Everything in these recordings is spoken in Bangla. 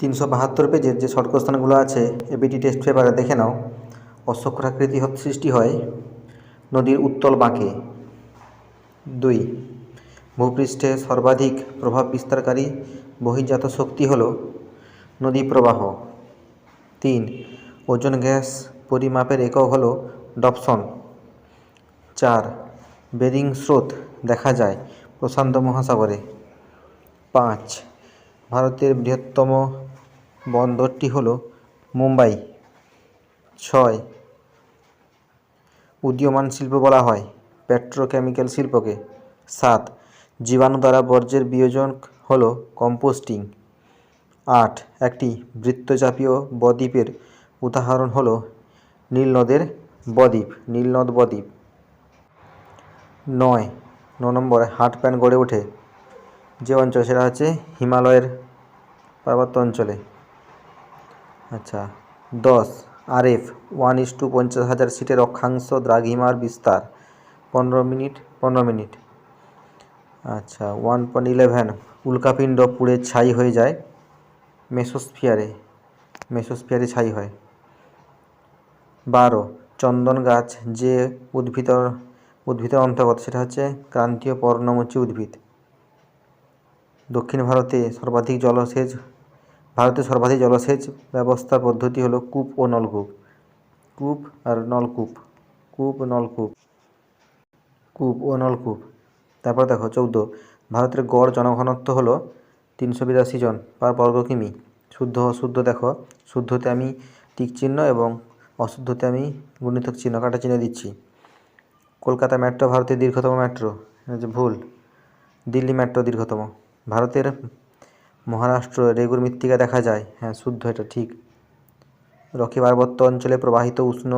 তিনশো বাহাত্তর পেজের যে শর্ট কোশ্চেনগুলো আছে এবিটি টেস্ট পেপারে দেখে নাও। অশ্বক্ষরাকৃতি সৃষ্টি হয় নদীর উত্তল বাঁকে। দুই, ভূপৃষ্ঠে সর্বাধিক প্রভাব বিস্তারকারী বহির্জাত শক্তি হল নদী প্রবাহ। তিন, ওজন গ্যাস পরিমাপের একক হল ডপসন। চার, বেরিং স্রোত দেখা যায় প্রশান্ত মহাসাগরে। পাঁচ, ভারতের বৃহত্তম বন্দরটি হল মুম্বাই। ছয়। উদীয়মান শিল্প বলা হয় পেট্রোকেমিক্যাল শিল্পকে। সাত। জীবাণু দ্বারা বর্জ্যের বিয়োজন হল কম্পোস্টিং। আট। একটি বৃত্তচাপীয় বদ্বীপের উদাহরণ হল নীলনদের বদ্বীপ, নীলনদ বদ্বীপ। নয়। ন নম্বরে, হাট প্যান গড়ে ওঠে। যে অঞ্চল সেটা হচ্ছে হিমালয়ের পার্বত্য অঞ্চলে। আচ্ছা দশ আরএফ ওয়ান ইস টু পঞ্চাশ হাজার সিটের অক্ষাংশ দ্রাঘিমার বিস্তার, পনেরো মিনিট পনেরো মিনিট। আচ্ছা ওয়ান পয়েন্ট ইলেভেন উল্কাপিণ্ড পুড়ে ছাই হয়ে যায়, মেসোস্ফিয়ারে মেসোস্ফিয়ারে ছাই হয়। বারো, চন্দন গাছ যে উদ্ভিদ উদ্ভিদের অন্তর্গত, সেটা হচ্ছে ক্রান্তীয় পর্ণমোচী উদ্ভিদ। দক্ষিণ ভারতে সর্বাধিক জলসেচ ভারতে সর্বাধিক জলসেচ ব্যবস্থার পদ্ধতি হলো কূপ ও নলকূপ। কূপ আর নলকূপ। কূপ নলকূপ। কূপ ও নলকূপ। তারপর দেখো, চৌদ্দ। ভারতের গড় জনঘনত্ব হলো তিনশো বিরাশি জন পার বর্গ কিমি। শুদ্ধ অশুদ্ধ দেখো। শুদ্ধতে আমি টিক চিহ্ন এবং অশুদ্ধতে আমি গুণিতক চিহ্ন, কাটা চিহ্ন দিচ্ছি। কলকাতা মেট্রো ভারতের দীর্ঘতম মেট্রো। ভুল। দিল্লি মেট্রো দীর্ঘতম। ভারতের মহারাষ্ট্র রেগুর মৃত্তিকা দেখা যায়। হ্যাঁ শুদ্ধ, এটা ঠিক। রকি পার্বত্য অঞ্চলে প্রবাহিত উষ্ণ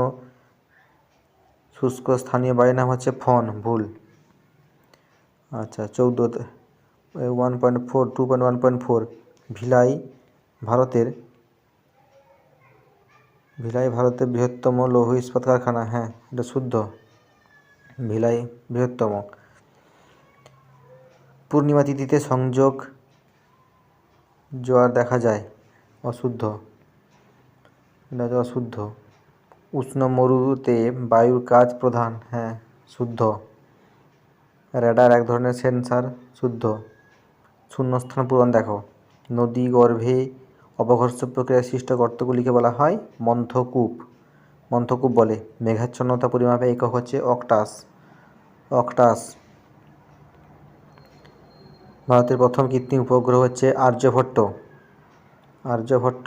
শুষ্ক স্থানীয় বায়ুর নাম হচ্ছে ফন, ভুল। আচ্ছা চৌদ্দ one point four two point one point four Bhilai ভারতের ভিলাই ভারতের বৃহত্তম লৌহ ইস্পাত কারখানা। হ্যাঁ এটা শুদ্ধ। ভিলাই বৃহত্তম। পূর্ণিমা তিথিতে সংযোগ জোয়ার দেখা যায়, অশুদ্ধ। অশুদ্ধ। উষ্ণ মরুতে বায়ুর কাজ প্রধান হ্যাঁ শুদ্ধ। রেডার এক ধরনের সেন্সার, শুদ্ধ। শূন্যস্থান পূরণ দেখো। নদী গর্ভে অবঘর্ষ প্রক্রিয়া সৃষ্ট গর্তগুলিকে বলা হয় মন্থকূপ। মন্থকূপ বলে, মেঘাচ্ছন্নতা পরিমাপে একক হচ্ছে অক্টাস। অক্টাস। ভারতের প্রথম কৃত্রিম উপগ্রহ হচ্ছে আর্যভট্ট। আর্যভট্ট।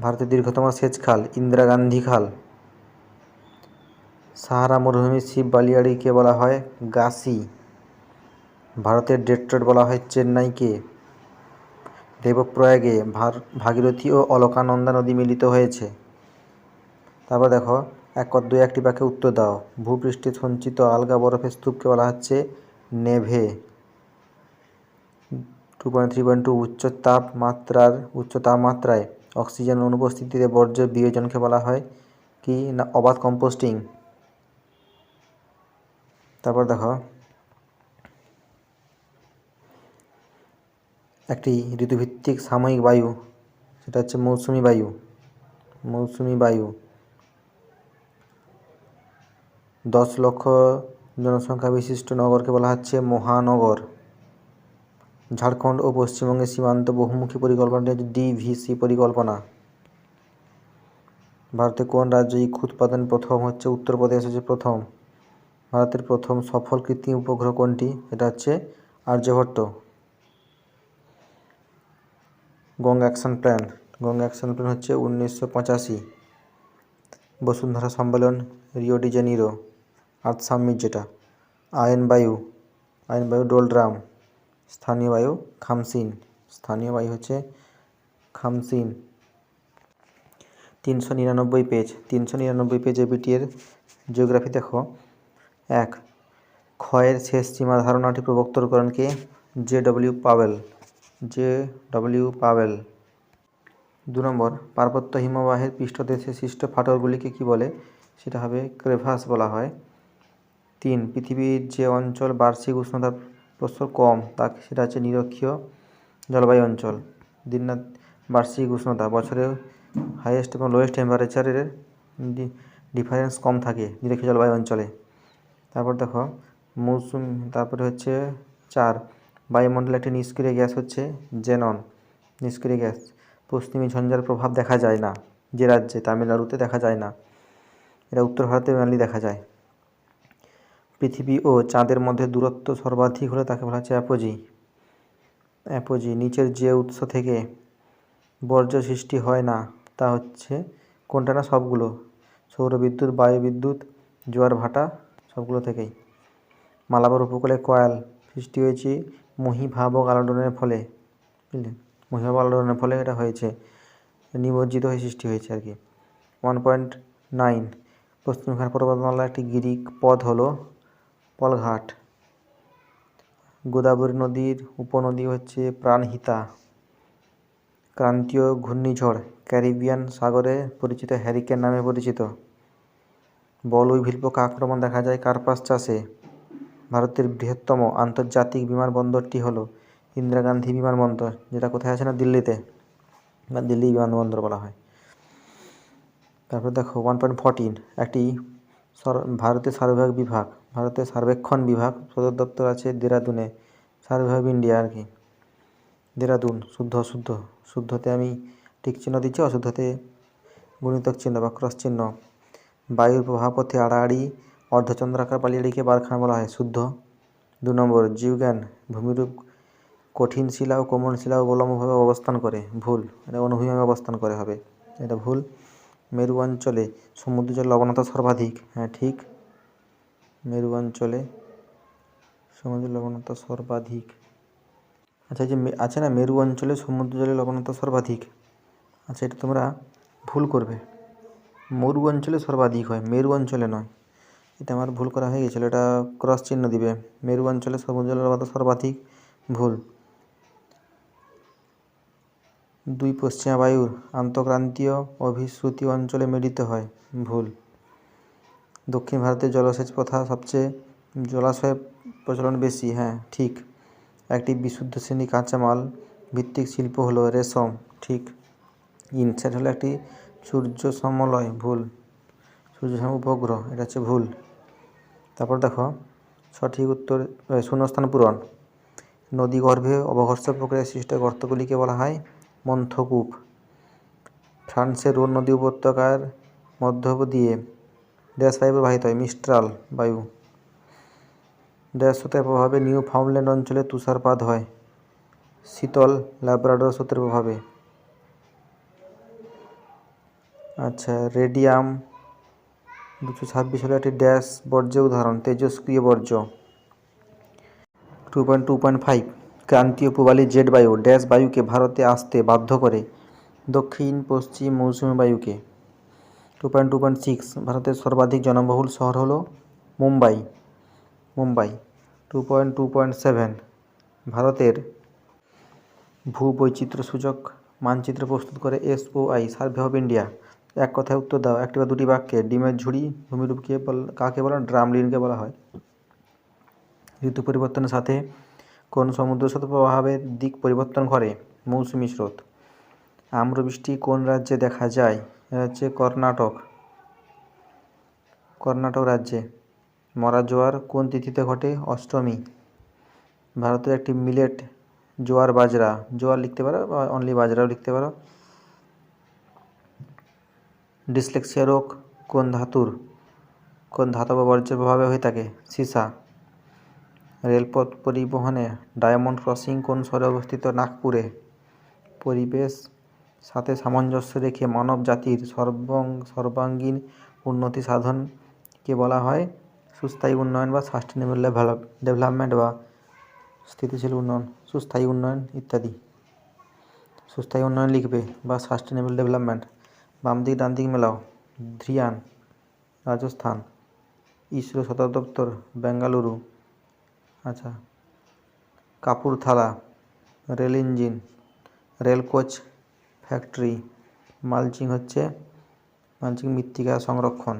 ভারতের দীর্ঘতম সেচ খাল ইন্দিরা গান্ধী খাল। সাহারা মরুভূমির শিব বালিয়াড়িকে বলা হয় গাসি। ভারতের ডেট্রয়েট বলা হয় চেন্নাইকে। দেবপ্রয়াগে ভাগীরথী ও অলকানন্দা নদী মিলিত হয়েছে। তারপর দেখো, এক দুই একটি বাক্যে উত্তর দাও। ভূপৃষ্ঠে সঞ্চিত আলগা বরফের স্তূপকে বলা হচ্ছে নেভে। Two point three point two উচ্চ তাপমাত্রার উচ্চ তাপমাত্রায় অক্সিজেন অনুপস্থিতিতে বর্জ্য বিয়োজনকে বলা হয় কি না, অবাধ কম্পোস্টিং তারপর দেখো। একটি ঋতুভিত্তিক সাময়িক বায়ু, সেটা হচ্ছে মৌসুমি বায়ু মৌসুমি বায়ু। দশ লক্ষ জনসংখ্যা বিশিষ্ট নগরকে বলা হচ্ছে মহানগর। ঝাড়খণ্ড ও পশ্চিমবঙ্গের সীমান্ত বহুমুখী পরিকল্পনাটি হচ্ছে ডিভিসি পরিকল্পনা। ভারতে কোন রাজ্যে ইক্ষু উৎপাদন প্রথম হচ্ছে? উত্তরপ্রদেশ হচ্ছে প্রথম। ভারতের প্রথম সফল কৃত্রিম উপগ্রহ কোনটি? এটা হচ্ছে Aryabhata. Ganga action plan. Ganga action plan হচ্ছে উনিশশো পঁচাশি। বসুন্ধরা সম্মেলন, Rio de Janeiro. Earth summit যেটা। আয়ন বায়ু। আয়ন বায়ু ডোলড্রাম। স্থানীয় বায়ু, খামসিন। স্থানীয় বায়ু হচ্ছে খামসিন। তিনশো নিরানব্বই পেজ। তিনশো নিরানব্বই পেজ এবিটির জিওগ্রাফি দেখো। এক, ক্ষয়ের শেষ সীমা ধারণাটি প্রবর্তন করেন কে? J W Powell. J W Powell. দু নম্বর, পার্বত্য হিমবাহের পৃষ্ঠদেশে সৃষ্ট ফাটলগুলিকে কী বলে? সেটা হবে ক্রেভাস বলা হয়। তিন, পৃথিবীর যে অঞ্চল বার্ষিক উষ্ণতার প্রস্তর কম তা সেটা হচ্ছে নিরক্ষীয় জলবায়ু অঞ্চল। দিনরাত বার্ষিক উষ্ণতা বছরে হাইয়েস্ট এবং লোয়েস্ট টেম্পারেচারের ডিফারেন্স কম থাকে নিরক্ষীয় জলবায়ু অঞ্চলে। তারপর দেখো, মৌসুম, তারপরে হচ্ছে চার। বায়ুমণ্ডলে একটি নিষ্ক্রিয় গ্যাস হচ্ছে জেনন নিষ্ক্রিয় গ্যাস, পশ্চিমী ঝঞ্ঝার প্রভাব দেখা যায় না, যে রাজ্যে, তামিলনাড়ুতে দেখা যায় না। এটা উত্তর ভারতে মেনলি দেখা যায়। পৃথিবী ও চাঁদের মধ্যে দূরত্ব সর্বাধিক হলে তাকে বলা হচ্ছে অ্যাপোজি। অ্যাপোজি, নিচের যে উৎস থেকে বর্জ্য সৃষ্টি হয় না, তা হচ্ছে কোনটা না সবগুলো? সৌর বিদ্যুৎ বায়ু বিদ্যুৎ জোয়ার ভাটা, সবগুলো থেকেই। মালাবার উপকূলে কয়াল সৃষ্টি হয়েছে মহিভাবক আলোড়নের ফলে, বুঝলেন? মহিভাবক আলোড়নের ফলে এটা হয়েছে, নিমজ্জিত হয়ে সৃষ্টি হয়েছে আর কি। ওয়ান পয়েন্ট নাইন পশ্চিমঘাট পর্বতমালার একটি গিরিক পথ হলো পলঘাট। গোদাবরী নদীর উপনদী হচ্ছে প্রাণহিতা। ক্রান্তীয় ঘূর্ণিঝড় ক্যারিবিয়ান সাগরে পরিচিত হ্যারিকেন নামে পরিচিত। বলউইভিল পোকা আক্রমণ দেখা যায় কার্পাস চাষে। ভারতের বৃহত্তম আন্তর্জাতিক বিমানবন্দরটি হলো ইন্দিরা গান্ধী বিমানবন্দর, যেটা কোথায় আছে না দিল্লিতে? বা দিল্লি বিমানবন্দর বলা হয়। তারপর দেখো ওয়ান পয়েন্ট ফোরটিন একটি সর- ভারতের সার্ভেয়ক বিভাগ। ভারতের সার্বেক্ষণ বিভাগ, সদর দপ্তর আছে দেরাদুনে সার্ভে অফ ইন্ডিয়া আর কি। দেরাদুন, শুদ্ধ অশুদ্ধ, শুদ্ধতে আমি টিক চিহ্ন দিচ্ছি, অশুদ্ধতে গুণিতক চিহ্ন বা ক্রস চিহ্ন। বায়ুর প্রভাবপথে আড়াআড়ি অর্ধচন্দ্রাকার পালিয়াড়িকে বারখানা বলা হয়, শুদ্ধ। দু নম্বর, জীবজ্ঞান, ভূমিরূপ কঠিন শিলা ও কোমল শিলা অবলম্বভাবে অবস্থান করে, ভুল, এটা অনুভূমিভাবে অবস্থান করে হবে, এটা ভুল। মেরু অঞ্চলে সমুদ্র জল লবণতা সর্বাধিক হ্যাঁ ঠিক। মেরু অঞ্চলে সমুদ্র লবণতা সর্বাধিক। আচ্ছা যে আছে না মেরু অঞ্চলে সমুদ্র জলে লবণতা সর্বাধিক? আচ্ছা এটা তোমরা ভুল করবে। মরু অঞ্চলে সর্বাধিক হয় মেরু অঞ্চলে নয়। এটা আমার ভুল করা হয়ে গেছিল, এটা ক্রস চিহ্ন দিবে। মেরু অঞ্চলে সমুদ্র লবণতা সর্বাধিক, ভুল। দুই পশ্চিমা বায়ুর আন্তঃক্রান্তীয় অভিশ্রুতি অঞ্চলে মিলিত হয়, ভুল। দক্ষিণ ভারতের জলসেচ প্রথা সবচেয়ে জলাশয়ে প্রচলন বেশি হ্যাঁ ঠিক। একটি বিশুদ্ধ শ্রেণি কাঁচামাল ভিত্তিক শিল্প হলো রেশম, ঠিক। ইনসেট হলো একটি সূর্য সমলয় ভুল। সূর্য সম উপগ্রহ, এটা হচ্ছে ভুল। তারপর দেখো, সঠিক উত্তর শূন্যস্থান পূরণ। নদী গর্ভে অবঘর্ষ প্রক্রিয়ায় সৃষ্ট গর্তগুলিকে বলা হয় মন্থকূপ। ফ্রান্সের রোন নদী উপত্যকার মধ্য দিয়ে ড্যাশ বায়ু প্রবাহিত হয়, মিস্ট্রাল বায়ু। ড্যাশ স্রোতের প্রভাবে নিউ ফাউন্ডল্যান্ড অঞ্চলে তুষারপাত হয়। শীতল ল্যাব্রাডর স্রোতের প্রভাবে। আচ্ছা রেডিয়াম দুশো ছাব্বিশ হলো একটি ড্যাশ বর্জ্য উদাহরণ, তেজস্ক্রিয় বর্জ্য। Two point two point five, ক্রান্তীয় পূবালি জেট বায়ু। ড্যাশ বায়ুকে ভারতে আসতে বাধ্য করে দক্ষিণ, পশ্চিম, মৌসুমী বায়ুকে। Two point two point six ভারতের সর্বাধিক জনবহুল শহর হলো Mumbai. Mumbai two point two point seven ভারতের ভূবৈচিত্র্য সূচক মানচিত্র প্রস্তুত করে এসওআই সার্ভে অফ ইন্ডিয়া এক কথায় উত্তর দাও, একটি বা দুটি বাক্যে, ডিমের ঝুড়ি ভূমিরূপকে কাকে বলা, ড্রামলিনকে বলা হয়। ঋতু পরিবর্তনের সাথে কোন সমুদ্র স্রোত দিক পরিবর্তন করে? মৌসুমী স্রোত। আম্রবৃষ্টি কোন রাজ্যে দেখা যায়? হচ্ছে কর্ণাটক। কর্ণাটক রাজ্যে মরা জোয়ার কোন তিথিতে ঘটে? অষ্টমী। ভারতের একটি মিলেট জোয়ার বাজরা। জোয়ার লিখতে পারো বা অনলি বাজরাও লিখতে পারো। ডিসলেক্সিয়া রোগ কোন ধাতুর? কোন ধাতব বর্জ্যের প্রভাবে হয়ে থাকে? সীসা। রেলপথ পরিবহনে ডায়মন্ড ক্রসিং কোন শহরে অবস্থিত? নাগপুরে। পরিবেশ সাথে সামঞ্জস্য রেখে মানব জাতির সর্বং, সর্বাঙ্গীন উন্নতি সাধনকে বলা হয় সুস্থায়ী উন্নয়ন বা সাস্টেনেবল ডেভেলপমেন্ট বা স্থিতিশীল উন্নয়ন, সুস্থায়ী উন্নয়ন ইত্যাদি। সুস্থায়ী উন্নয়ন লিখবে বা সাস্টেনেবল ডেভেলপমেন্ট বাম দিক ডান দিক মেলাও, ধ্রিয়ান, রাজস্থান, ইসরো সদর দপ্তর, বেঙ্গালুরু আচ্ছা Kapurthala, rail engine, rail coach factory mulching হচ্ছে মালচিং মৃত্তিকা সংরক্ষণ।